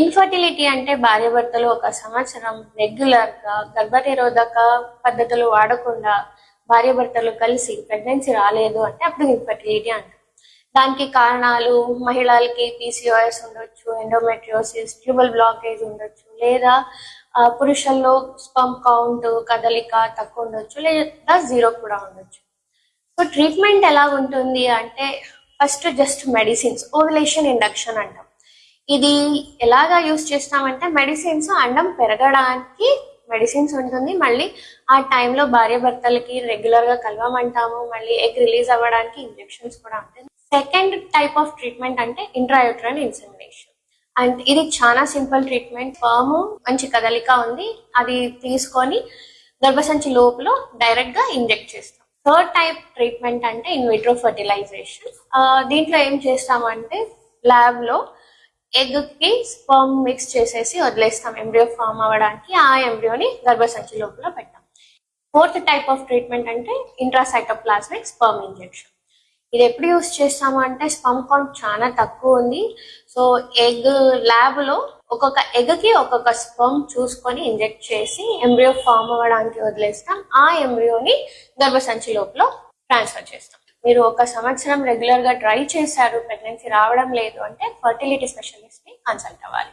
Infertility అంటే భార్యాభర్తలు ఒక సంవత్సరం రెగ్యులర్గా గర్భనిరోధక పద్ధతులు వాడకుండా భార్యాభర్తలు కలిసి ప్రెగ్నెన్సీ రాలేదు అంటే అప్పుడు ఇన్ఫర్టిలిటీ అంటారు దానికి కారణాలు మహిళలకి పీసీఓఎస్ ఉండొచ్చు ఎండోమెట్రియోసిస్ ట్యూబల్ బ్లాకేజ్ ఉండొచ్చు లేదా పురుషుల్లో స్పమ్ కౌంట్ కదలిక తక్కువ ఉండొచ్చు లేదా జీరో కూడా ఉండొచ్చు. సో ట్రీట్మెంట్ ఎలా ఉంటుంది అంటే first just medicines ovulation induction అంటాం. ఇది ఎలాగా యూస్ చేస్తామంటే మెడిసిన్స్ అండం పెరగడానికి మెడిసిన్స్ ఉంటుంది. మళ్ళీ ఆ టైంలో భార్య భర్తలకి రెగ్యులర్గా కలవమంటాము. మళ్ళీ ఎగ్ రిలీజ్ అవ్వడానికి ఇంజెక్షన్స్ కూడా ఉంటుంది సెకండ్ టైప్ ఆఫ్ ట్రీట్మెంట్ అంటే ఇంట్రాయూట్రన్ ఇన్సెమినేషన్ అండ్ ఇది చాలా సింపుల్ ట్రీట్మెంట్ ఫామ్ మంచి కదలిక ఉంది. అది తీసుకొని గర్భసంచి లోపల డైరెక్ట్గా ఇంజెక్ట్ చేస్తాం. థర్డ్ టైప్ ట్రీట్మెంట్ అంటే ఇన్విట్రో ఫర్టిలైజేషన్ దీంట్లో ఏం చేస్తామంటే ల్యాబ్లో ఎగ్కి స్పర్మ్ మిక్స్ చేసేసి వదిలేస్తాం ఎంబ్రియో ఫామ్ అవ్వడానికి ఆ ఎంబ్రియోని గర్భసంచి లోపల పెట్టాం. ఫోర్త్ టైప్ ఆఫ్ ట్రీట్మెంట్ అంటే ఇంట్రాసైటోప్లాస్మిక్ స్పర్మ్ ఇంజెక్షన్ ఇది ఎప్పుడు యూస్ చేస్తాము అంటే స్పర్మ్ కౌంట్ చాలా తక్కువ ఉంది. సో ఎగ్ ల్యాబ్లో ఒక్కొక్క ఎగ్కి ఒక్కొక్క స్పర్మ్ చూసుకొని ఇంజెక్ట్ చేసి ఎంబ్రియో ఫామ్ అవ్వడానికి వదిలేస్తాం. ఆ ఎంబ్రియోని గర్భసంచి లోపల ట్రాన్స్ఫర్ చేస్తాం. మీరు ఒక సంవత్సరం రెగ్యులర్గా ట్రై చేశారు ప్రెగ్నెన్సీ రావడం లేదు అంటే ఫర్టిలిటీ స్పెషలిస్ట్ని కన్సల్ట్ అవ్వాలి.